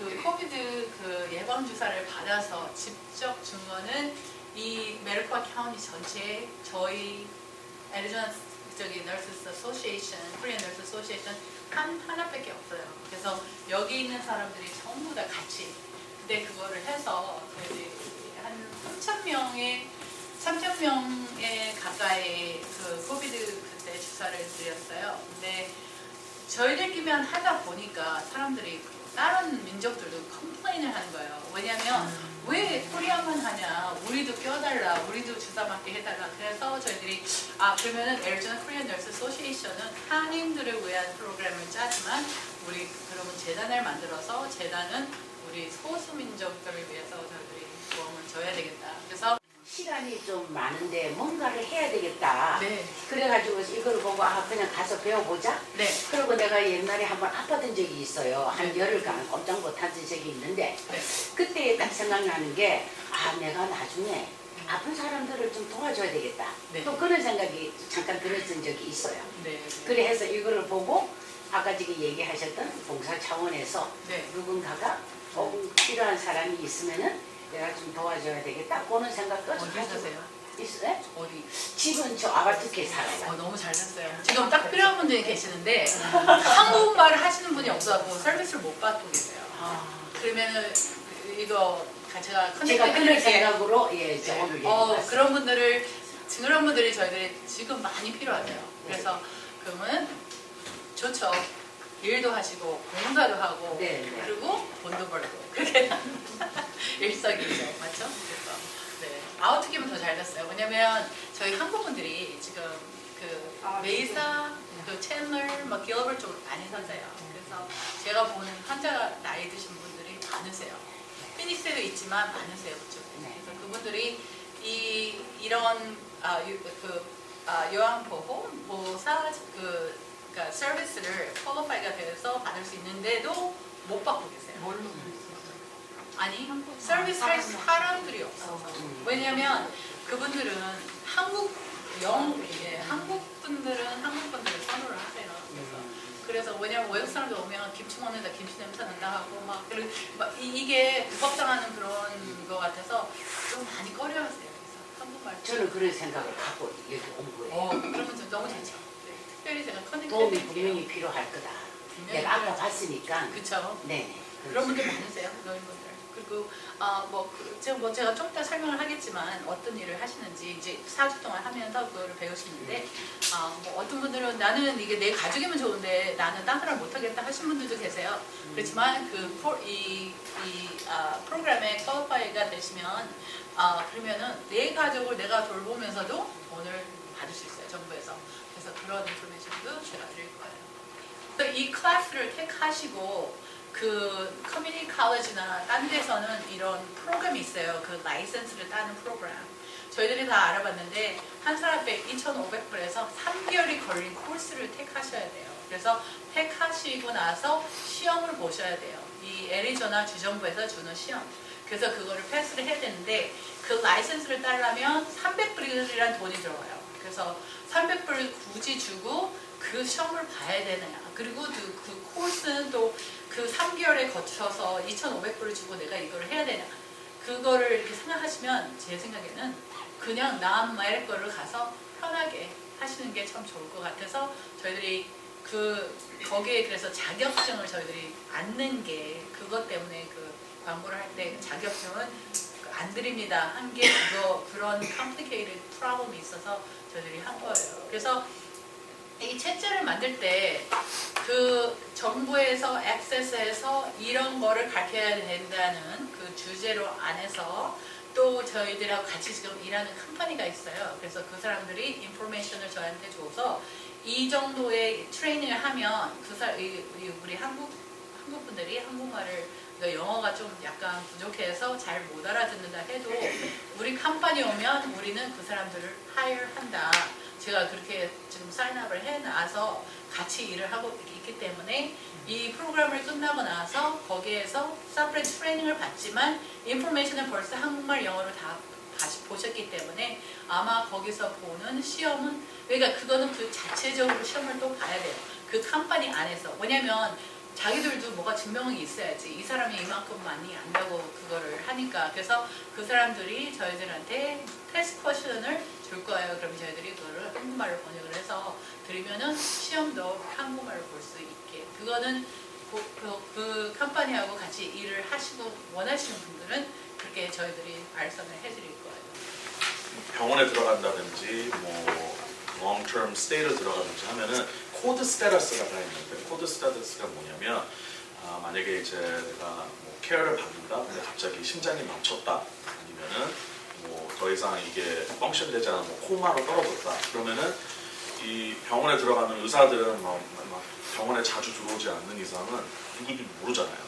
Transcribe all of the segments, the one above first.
그 코비드 그 예방 주사를 받아서 직접 준 거는 이 메르코아 카운티 전체에 저희 애리조나 저기 너스스 어소시에이션, 코리안 너스 어소시에이션 한 하나밖에 없어요. 그래서 여기 있는 사람들이 전부 다 같이 근데 그거를 해서 한 3천 명의 3천 명에 가까이 그 코비드 그때 주사를 드렸어요. 근데 저희들끼리만 하다 보니까 사람들이 다른 민족들도 컴플레인을 하는 거예요. 왜냐면 왜 코리아만 하냐? 우리도 껴달라, 우리도 주사 맞게 해달라. 그래서 저희들이 아 그러면은 에르전 코리안 널스 소시에이션은 한인들을 위한 프로그램을 짜지만 우리 그러면 재단을 만들어서 재단은 우리 소수 민족들을 위해서 저희들이 도움을 줘야 되겠다. 그래서 시간이 좀 많은데 뭔가를 해야 되겠다. 네, 그래가지고 이걸 보고 아 그냥 가서 배워보자. 네, 그리고 내가 옛날에 한번 아팠던 적이 있어요. 한 네. 열흘간 꼼짝 못한 적이 있는데 네. 그때 딱 생각나는 게 아 내가 나중에 아픈 사람들을 좀 도와줘야 되겠다. 네. 또 그런 생각이 잠깐 들었던 적이 있어요. 네. 그래서 이거를 보고 아까 지금 얘기하셨던 봉사 차원에서 네. 누군가가 꼭 필요한 사람이 있으면은 내가 좀 도와줘야 되겠다. 그런 생각도 좀 어디 가지고 사세요? 있어요. 어디? 집은 저 아파트에 살아요. 어, 너무 잘 됐어요. 지금 딱 필요한 분들이 계시는데 한국말을 하시는 분이 없어갖고 서비스를 못 받고 계세요. 아, 그러면은 이거 제가 제가 해드릴게요. 생각으로 예, 저 네. 오늘 어. 그런 분들을 그런 분들이 저희들이 지금 많이 필요하대요. 그래서 그러면 좋죠. 일도 하시고 봉사도 하고 네, 네. 그리고 돈도 벌고 그게 일석이조 맞죠? 그래서 네 아웃기면 더 잘 됐어요. 왜냐면 저희 한국 분들이 지금 그 아, 메이사, 그 챈널, 막 기업을 쪽으로 많이 사세요. 그래서 제가 보는 환자 나이 드신 분들이 많으세요. 피닉스에도 있지만 많으세요 그쪽에. 네. 그래서 그분들이 이 이런 아, 유, 그 아, 요양보호 보사 그 그러니까 서비스를 퀄리파이가 돼서 받을 수 있는데도 못 받고 계세요. 뭘로 아니 서비스 할 사람들이 없어서 음. 왜냐면 그분들은 한국 영 예, 한국 분들은 한국 분들을 선호를 하세요. 그래서 음. 그래서 왜냐면 외국 사람들 오면 김치 먹는다 김치 냄새 난다 하고 막 그리고 막 이, 이게 부법당하는 그런 거 같아서 좀 많이 꺼려하세요. 그래서 한국말 저는 그런 생각을 갖고 여기 온 거예요. 어 그러면 좀 너무 좋죠. 네, 특별히 제가 커넥트 도움이 해드릴게요. 분명히 필요할 거다. 분명히 내가 아까. 봤으니까. 그쵸. 네네. 그런 분들 많으세요, 노인분들. 그리고 아뭐 그, 지금 뭐 제가 좀 이따 설명을 하겠지만 어떤 일을 하시는지 이제 4주 동안 하면서 그거를 배우시는데 아뭐 어떤 분들은 나는 이게 내 가족이면 좋은데 나는 딴 사람 못하겠다 하신 분들도 계세요. 그렇지만 그이이 아, 프로그램에 퀄리파이가 되시면 아 그러면은 내 가족을 내가 돌보면서도 돈을 받을 수 있어요 정부에서. 그래서 그런 인포메이션도 제가 드릴 거예요. 이 클래스를 택하시고 그 커뮤니티 칼리지나 딴 데서는 이런 프로그램이 있어요. 그 라이센스를 따는 프로그램. 저희들이 다 알아봤는데 한 사람에 2,500불에서 3개월이 걸린 코스를 택하셔야 돼요. 그래서 택하시고 나서 시험을 보셔야 돼요. 이 애리조나 주정부에서 주는 시험. 그래서 그거를 패스를 해야 되는데 그 라이센스를 따려면 300불이라는 돈이 들어가요. 그래서 300불을 굳이 주고 그 시험을 봐야 되느냐. 그리고 그 3개월에 거쳐서 2,500불을 주고 내가 이걸 해야 되냐. 그거를 이렇게 생각하시면 제 생각에는 그냥 남의 거를 가서 편하게 하시는 게 참 좋을 것 같아서 저희들이 그 거기에 그래서 자격증을 저희들이 안는 게 그것 때문에 그 광고를 할 때 자격증은 안 드립니다 한 게 그거 그런 complicated problem이 있어서 저희들이 한 거예요. 그래서 이 채째를 만들 때 그 정부에서 액세스해서 이런 거를 가르쳐야 된다는 그 주제로 안에서 또 저희들하고 같이 지금 일하는 컴퍼니가 있어요. 그래서 그 사람들이 인포메이션을 저한테 줘서 이 정도의 트레이닝을 하면 그 사, 우리 한국 한국 분들이 한국말을 그러니까 영어가 좀 약간 부족해서 잘 못 알아듣는다 해도 우리 컴퍼니 오면 우리는 그 사람들을 하이어한다. 제가 그렇게 지금 사인업을 해놔서 같이 일을 하고 있기 때문에 이 프로그램을 끝나고 나서 거기에서 서프레트 트레이닝을 받지만 인포메이션은 벌써 한국말 영어로 다 보셨기 때문에 아마 거기서 보는 시험은 그러니까 그거는 그 자체적으로 시험을 또 봐야 돼요. 그 컴퍼니 안에서. 왜냐면 자기들도 뭐가 증명이 있어야지. 이 사람이 이만큼 많이 안다고 그거를 하니까. 그래서 그 사람들이 저희들한테 테스트 쿼션을 줄 거예요. 그럼 저희들이 그거를 한국말로 번역을 해서 드리면은 시험도 한국말로 볼 수 있게 그거는 그, 그, 그 컴퍼니하고 같이 일을 하시고 원하시는 분들은 그렇게 저희들이 발선을 해드릴 거예요. 병원에 들어간다든지 뭐 long-term stay를 들어가든지 하면은 코드 스테러스가 다 있는데 코드 스테러스가 뭐냐면 아, 만약에 이제 내가 뭐 케어를 받는다 근데 갑자기 심장이 멈췄다 아니면은 뭐 더 이상 이게 펑션 되지 않아 뭐 코마로 떨어졌다 그러면은 이 병원에 들어가는 의사들은 막, 막 병원에 자주 들어오지 않는 이상은 누군지 모르잖아요.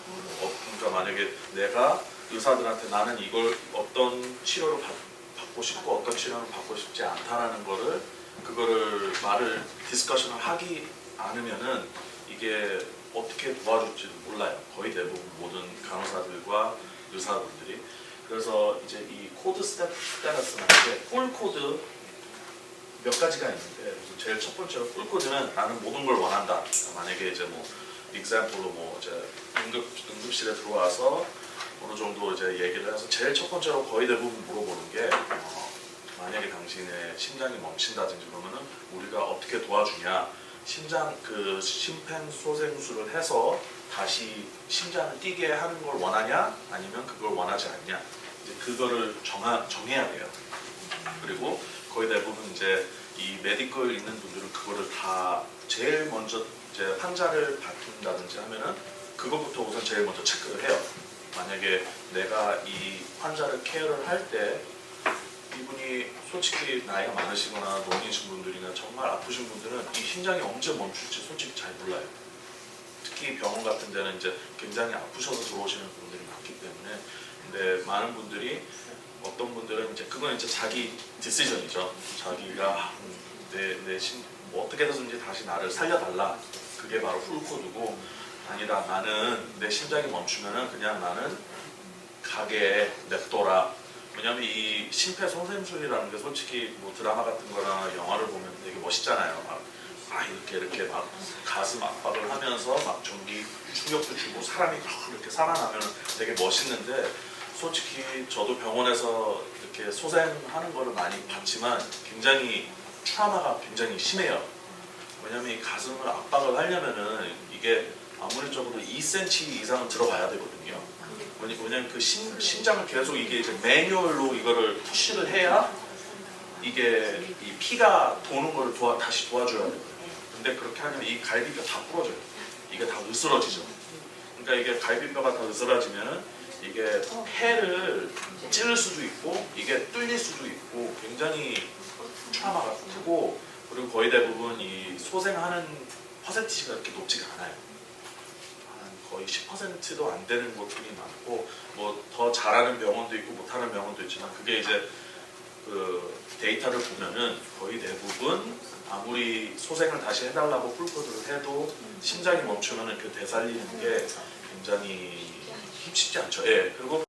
어, 그러니까 만약에 내가 의사들한테 나는 이걸 어떤 치료를 받, 받고 싶고 어떤 치료를 받고 싶지 않다라는 거를 그거를 말을 디스커션을 하기 않으면은 이게 어떻게 도와줄지 몰라요. 거의 대부분 모든 간호사들과 의사분들이 그래서 이제 이 코드 스테러스는 이제 풀 코드 몇 가지가 있는데 그래서 제일 첫 번째로 풀 코드는 나는 모든 걸 원한다. 만약에 이제 뭐 example로 뭐 이제 응급 응급실에 들어와서 어느 정도 이제 얘기를 해서 제일 첫 번째로 거의 대부분 물어보는 게 어, 만약에 당신의 심장이 멈춘다든지 그러면은 우리가 어떻게 도와주냐 심장 그 심폐소생술을 해서 다시 심장을 뛰게 하는 걸 원하냐 아니면 그걸 원하지 않냐 이제 그거를 정하, 정해야 돼요 그리고 거의 대부분 이제 이 메디컬 있는 분들은 그거를 다 제일 먼저 이제 환자를 바꾼다든지 하면은 그것부터 우선 제일 먼저 체크를 해요. 만약에 내가 이 환자를 케어를 할 때 이분이 솔직히 나이가 많으시거나 노인이신 분들이나 정말 아프신 분들은 이 심장이 언제 멈출지 솔직히 잘 몰라요. 특히 병원 같은 데는 이제 굉장히 아프셔서 들어오시는 분들이 많기 때문에 근데 많은 분들이 어떤 분들은 이제 그건 이제 자기 디시전이죠. 자기가 내내심 뭐 어떻게 해서든지 다시 나를 살려달라. 그게 바로 풀코드고 아니다. 나는 내 심장이 멈추면은 그냥 나는 가게에 냅둬라. 왜냐면 이 심폐소생술이라는 게 솔직히 뭐 드라마 같은 거나 영화를 보면 되게 멋있잖아요. 막, 아 이렇게 이렇게 막 가슴 압박을 하면서 막 전기 충격도 주고 사람이 막 이렇게 살아나면 되게 멋있는데 솔직히 저도 병원에서 이렇게 소생하는 거를 많이 봤지만 굉장히 트라우마가 굉장히 심해요. 왜냐면 이 가슴을 압박을 하려면은 이게 아무리 적어도 2cm 이상은 들어가야 되거든요. 왜냐- 왜냐면 그 심, 심장을 계속 이게 이제 매뉴얼로 이거를 푸시를 해야 이게 이 피가 도는 거를 도와, 다시 도와줘야 돼요. 근데 그렇게 하면 이 갈비뼈 다 부러져요. 이게 다 으스러지죠. 그러니까 이게 갈비뼈가 다 으스러지면은 이게 폐를 찌를 수도 있고 이게 뚫릴 수도 있고 굉장히 트라우마가 크고 그리고 거의 대부분 이 소생하는 퍼센티지가 그렇게 높지가 않아요. 한 거의 10%도 안 되는 곳들이 많고 뭐 더 잘하는 병원도 있고 못하는 병원도 있지만 그게 이제 그 데이터를 보면은 거의 대부분 아무리 소생을 다시 해달라고 풀코드를 해도 심장이 멈추면은 그 되살리는 게 굉장히 쉽지 않죠. 예. 그리고